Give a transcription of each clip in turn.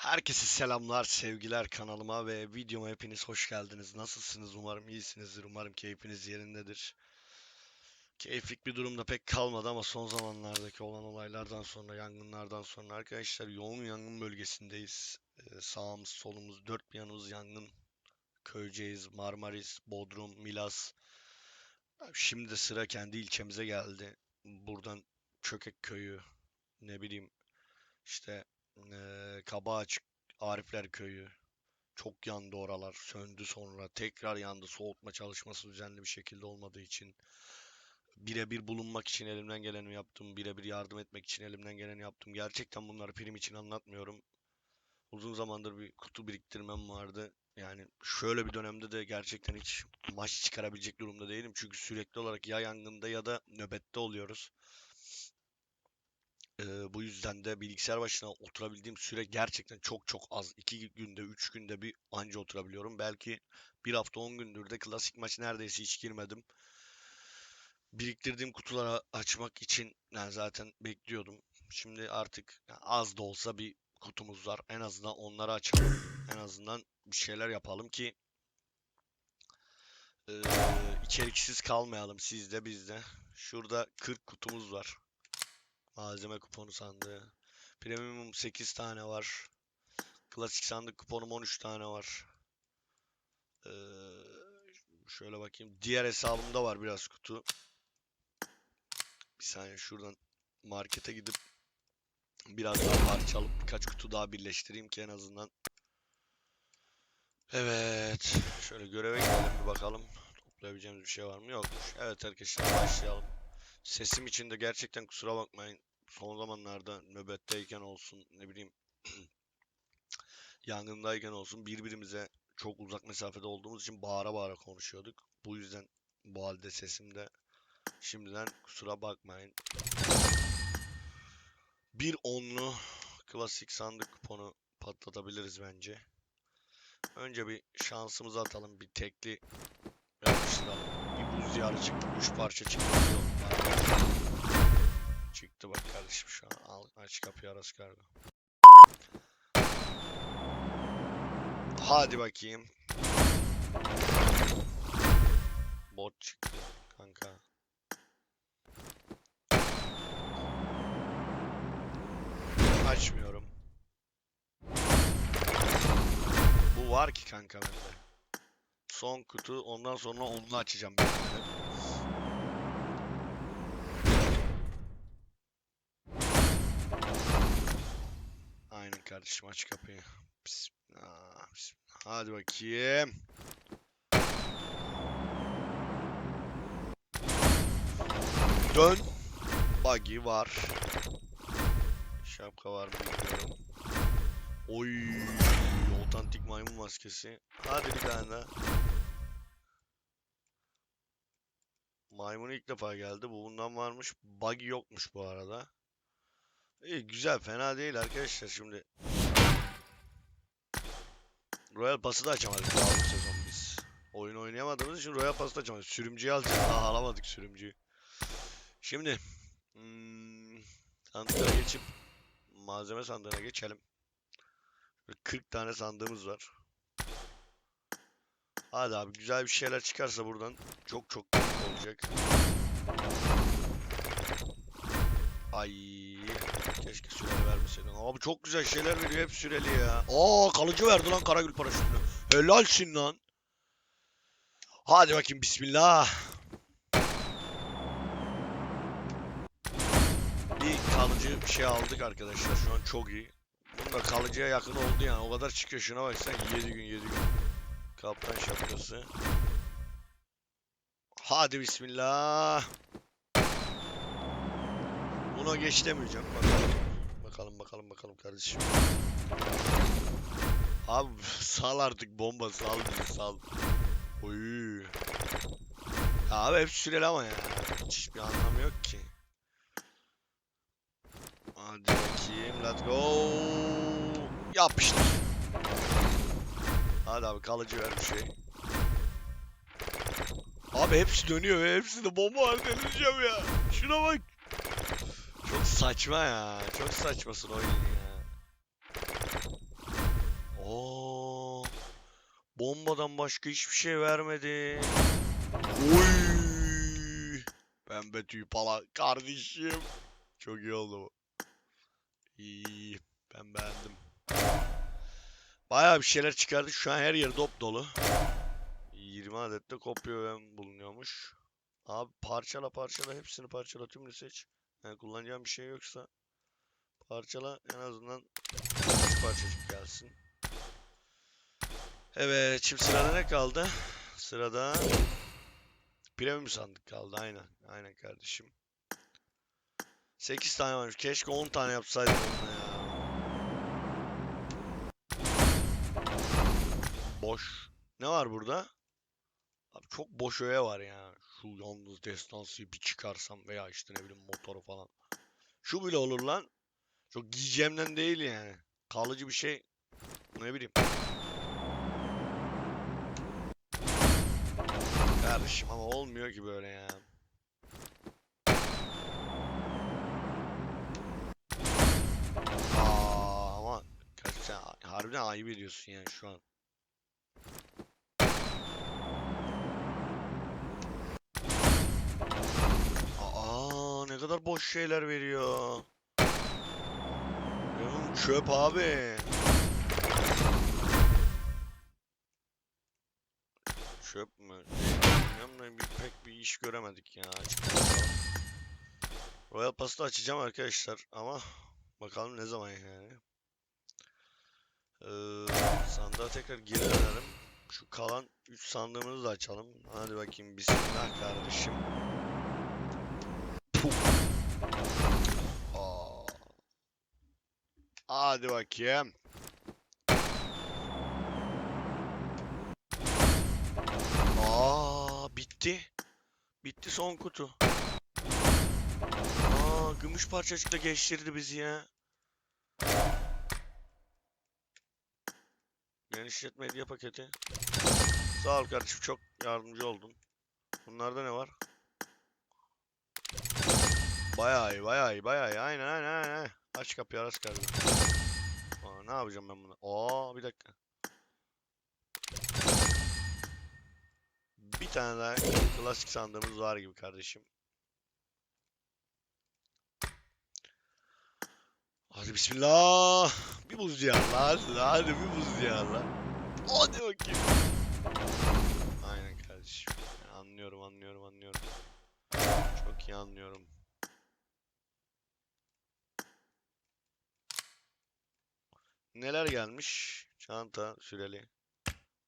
Herkese selamlar, sevgiler kanalıma ve videoma hepiniz hoş geldiniz. Nasılsınız? Umarım iyisinizdir. Umarım keyfiniz yerindedir. Keyiflik bir durumda pek kalmadı ama son zamanlardaki olan olaylardan sonra, yangınlardan sonra arkadaşlar yoğun yangın bölgesindeyiz. Ee, sağımız, solumuz, dört bir yanımız yangın. Köyceğiz, Marmaris, Bodrum, Milas. Şimdi sıra kendi ilçemize geldi. Buradan Çökek Köyü, ne bileyim işte eee Kabaağaç, Arifler Köyü. Çok yandı oralar. Söndü sonra. Tekrar yandı. Soğutma çalışması düzenli bir şekilde olmadığı için. Birebir bulunmak için elimden geleni yaptım. Birebir yardım etmek için elimden geleni yaptım. Gerçekten bunları prim için anlatmıyorum. Uzun zamandır bir kutu biriktirmem vardı. Yani şöyle bir dönemde de gerçekten hiç maç çıkarabilecek durumda değilim. Çünkü sürekli olarak ya yangında ya da nöbette oluyoruz. Ee, bu yüzden de bilgisayar başına oturabildiğim süre gerçekten çok çok az. 2 günde, 3 günde bir anca oturabiliyorum. Belki bir hafta 10 gündür de klasik maç neredeyse hiç girmedim. Biriktirdiğim kutuları açmak için yani zaten bekliyordum. Şimdi artık az da olsa bir kutumuz var. En azından onları açalım. En azından bir şeyler yapalım ki eee, içeriksiz kalmayalım siz de biz de. Şurada 40 kutumuz var. Malzeme kuponu sandığı. Premium 8 tane var. Klasik sandık kuponum 13 tane var. Ee, şöyle bakayım. Diğer hesabımda var biraz kutu. Bir saniye şuradan markete gidip biraz daha parça alıp birkaç kutu daha birleştireyim ki en azından. Evet. Şöyle göreve gidelim bir bakalım. Toplayabileceğimiz bir şey var mı? Yokmuş. Evet arkadaşlar başlayalım. Sesim için de gerçekten kusura bakmayın. Son zamanlarda nöbetteyken olsun ne bileyim yangındayken olsun birbirimize çok uzak mesafede olduğumuz için bağıra bağıra konuşuyorduk. Bu yüzden bu halde sesimde şimdiden kusura bakmayın. Bir onlu klasik sandık kuponu patlatabiliriz bence. Önce bir şansımızı atalım. Bir tekli yapıştıralım. Bir buz diyarı çıktı. Üç parça çıktı. Çıktı bak kardeşim şu an. Al, aç kapıyı Aras Kargo. Hadi bakayım. Bot çıktı kanka. Açmıyorum. Bu var ki kanka bende. Son kutu ondan sonra onu açacağım. Kardeşim aç kapıyı. Bismillah, bismillah. Hadi bakayım. Dön. Buggy var. Şapka var mı bilmiyorum. Oy, otantik maymun maskesi. Hadi bir tane daha. Maymun ilk defa geldi. Bu bundan varmış. Buggy yokmuş bu arada. İyi güzel fena değil arkadaşlar şimdi. Royal Pass'ı da açamadık daha bu sezon biz. Oyun oynayamadığımız için Royal Pass'ı da açamadık. Sürümcüyü alacağız. Daha alamadık sürümcüyü. Şimdi hmm, sandığa geçip malzeme sandığına geçelim. Böyle 40 tane sandığımız var. Hadi abi güzel bir şeyler çıkarsa buradan çok çok olacak. Ay keşke süreli vermeseydin. Abi çok güzel şeyler veriyor hep süreli ya. Aa kalıcı verdi lan Karagül paraşütünü. Helalsin lan. Hadi bakayım bismillah. Bir kalıcı bir şey aldık arkadaşlar. Şu an çok iyi. Bunun da kalıcıya yakın oldu yani. O kadar çıkıyor şuna bak sen 7 gün 7 gün. Kaptan şapkası. Hadi bismillah. Buna geç demeyeceğim. Bakalım. Bakalım bakalım bakalım kardeşim. Abi sal artık bomba sal bizi sal. Oy. Abi hep süreli ama ya. Hiçbir anlamı yok ki. Hadi bakayım let's go. Yapıştır. Hadi abi kalıcı ver bir şey. Abi hepsi dönüyor ve hepsinde bomba var delireceğim ya. Şuna bak. Çok saçma ya. Çok saçmasın oyun ya. Bombadan başka hiçbir şey vermedi. Oy! Pembe tüy pala kardeşim. Çok iyi oldu bu. İyi. Ben beğendim. Bayağı bir şeyler çıkardık. Şu an her yer dop dolu. 20 adet de kopya bulunuyormuş. Abi parçala parçala hepsini parçala tümünü seç. Yani kullanacağım bir şey yoksa parçala en azından 3 parçacık gelsin. Evet şimdi sırada ne kaldı? Sırada premium sandık kaldı aynen. Aynen kardeşim. 8 tane varmış. Keşke 10 tane yapsaydım ya. Boş. Ne var burada? Abi çok boş öğe var ya. Şu yalnız destansıyı bir çıkarsam veya işte ne bileyim motoru falan. Şu bile olur lan. Çok giyeceğimden değil yani. Kalıcı bir şey. Ne bileyim. Kardeşim ama olmuyor ki böyle ya. Aa, ama sen harbiden ayıp ediyorsun yani şu an. Aa ne kadar boş şeyler veriyor. Oğlum çöp abi. Çöp mü? Bilmiyorum bir, pek bir iş göremedik ya. Royal Pass'ı açacağım arkadaşlar ama bakalım ne zaman yani. Ee, sandığa tekrar geri dönelim. Şu kalan 3 sandığımızı da açalım. Hadi bakayım bismillah kardeşim. Puh. Aa. Hadi bakayım. Aa bitti. Bitti son kutu. Aa gümüş parçacıkla geçtirdi bizi ya. Genişletme hediye paketi. Sağ ol kardeşim çok yardımcı oldun. Bunlarda ne var? Bayağı iyi, bayağı iyi, bayağı iyi. Aynen, aynen, aynen. Aç kapıyı aras kardeşim. Ne yapacağım ben bunu? Aa, bir dakika. Bir tane daha klasik sandığımız var gibi kardeşim. Hadi bismillah. Bir buz diyarla. Hadi, bir buz diyarla. Hadi bakayım. Aynen kardeşim. Anlıyorum, anlıyorum, anlıyorum. Çok iyi anlıyorum. Neler gelmiş? Çanta, süreli.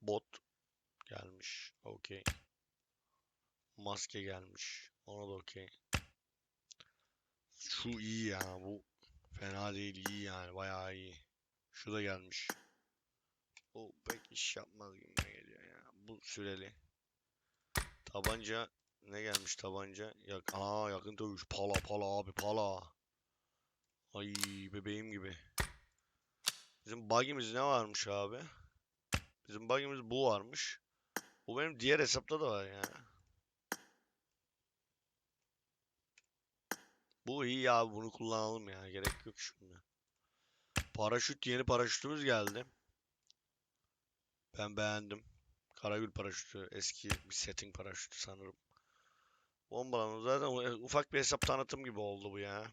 Bot gelmiş. Okey. Maske gelmiş. Ona da okey. Şu iyi ya bu. Fena değil iyi yani bayağı iyi. Şu da gelmiş. O pek iş yapmaz gibi geliyor ya. Bu süreli. Tabanca ne gelmiş tabanca? Yak Aa yakın dövüş. Pala pala abi pala. Ay bebeğim gibi. Bizim bug'imiz ne varmış abi? Bizim bug'imiz bu varmış. Bu benim diğer hesapta da var ya. Bu iyi ya bunu kullanalım ya gerek yok şimdi. Paraşüt yeni paraşütümüz geldi. Ben beğendim. Karagül paraşütü eski bir setting paraşütü sanırım. Bombalanın zaten ufak bir hesap tanıtım gibi oldu bu ya.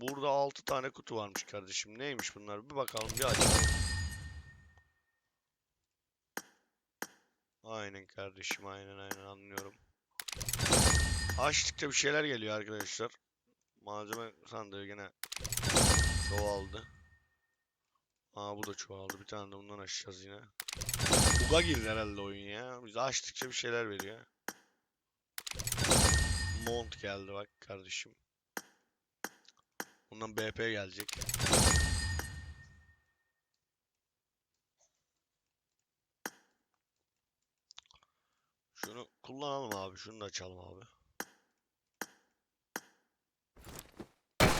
Burada 6 tane kutu varmış kardeşim. Neymiş bunlar? Bir bakalım bir açalım. Aynen kardeşim aynen aynen anlıyorum. Açtıkça bir şeyler geliyor arkadaşlar. Malzeme sandığı gene çoğaldı. Aa bu da çoğaldı. Bir tane de bundan açacağız yine. Buga girdi herhalde oyun ya. Biz açtıkça bir şeyler veriyor. Mont geldi bak kardeşim. Bundan BP gelecek. Şunu kullanalım abi. Şunu da açalım abi.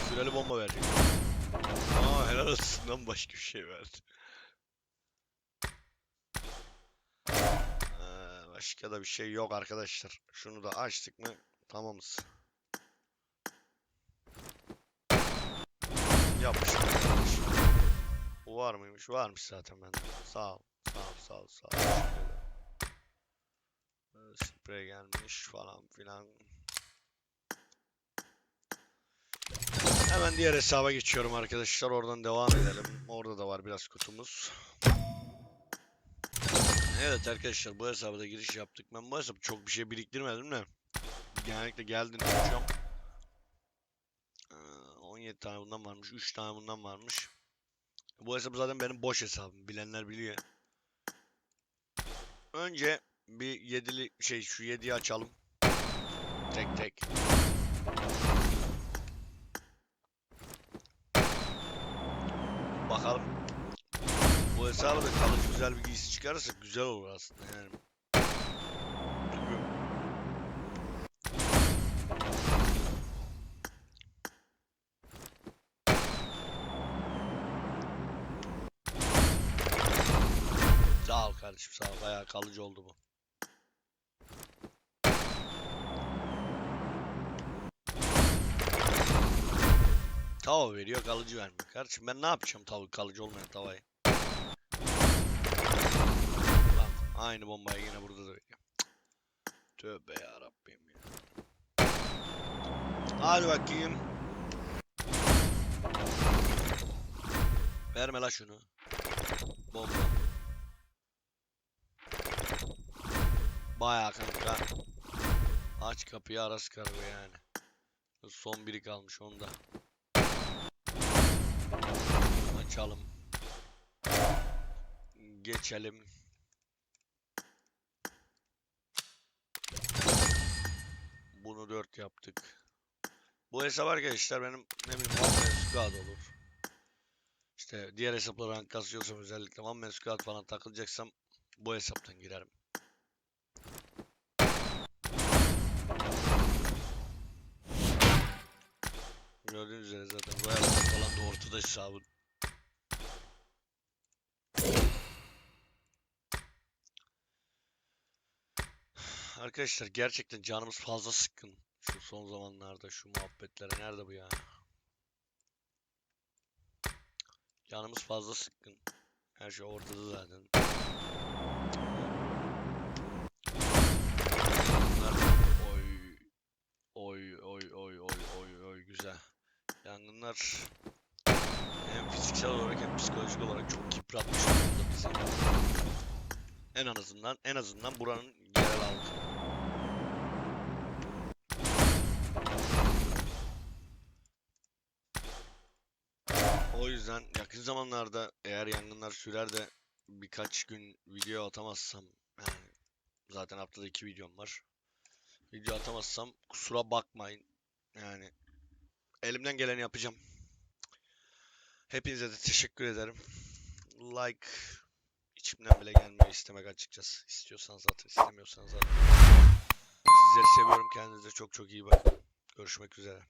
Süreli bomba verecek. Aa helal olsundan başka bir şey verdi. Ee, başka da bir şey yok arkadaşlar. Şunu da açtık mı tamamız. Yapıştır. Bu var mıymış? Varmış zaten bende. Sağ ol. Sağ ol, sağ ol, sağ ol. Sprey gelmiş falan filan. Hemen diğer hesaba geçiyorum arkadaşlar. Oradan devam edelim. Orada da var biraz kutumuz. Evet arkadaşlar bu hesaba da giriş yaptık. Ben bu hesabı çok bir şey biriktirmedim de. Genellikle geldiğinde açıyorum. 17 tane bundan varmış. 3 tane bundan varmış. Bu hesap zaten benim boş hesabım. Bilenler biliyor. Önce bir yedili şey şu yediyi açalım. Tek tek. Bakalım. Bu hesabı da kalıcı güzel bir giysi çıkarırsa güzel olur aslında yani. Kardeşim sağ ol. Bayağı kalıcı oldu bu. Tava veriyor kalıcı vermiyor. Kardeşim ben ne yapacağım tavuk kalıcı olmayan tavayı? Bak aynı bombayı yine burada da veriyor. Tövbe ya Rabbim ya. Hadi bakayım. Verme la şunu. Bomba. Bayağı kanka. Aç kapıyı arası kargo yani. Son biri kalmış onda. Açalım. Geçelim. Bunu 4 yaptık. Bu hesap arkadaşlar benim ne bileyim One olur. İşte diğer hesaplara rank kasıyorsam özellikle One Squad falan takılacaksam bu hesaptan girerim. Gördüğünüz üzere zaten Royal falan da ortada hesabın. Arkadaşlar gerçekten canımız fazla sıkkın. Şu son zamanlarda şu muhabbetlere nerede bu ya? Canımız fazla sıkkın. Her şey ortada zaten. Yangınlar hem fiziksel olarak hem psikolojik olarak çok yıpratmış durumda bizi. En azından en azından buranın yerel halkı. O yüzden yakın zamanlarda eğer yangınlar sürer de birkaç gün video atamazsam yani zaten haftada iki videom var. Video atamazsam kusura bakmayın. Yani elimden geleni yapacağım. Hepinize de teşekkür ederim. Like içimden bile gelmiyor istemek açıkçası. İstiyorsanız zaten istemiyorsanız zaten. Sizleri seviyorum. Kendinize çok çok iyi bakın. Görüşmek üzere.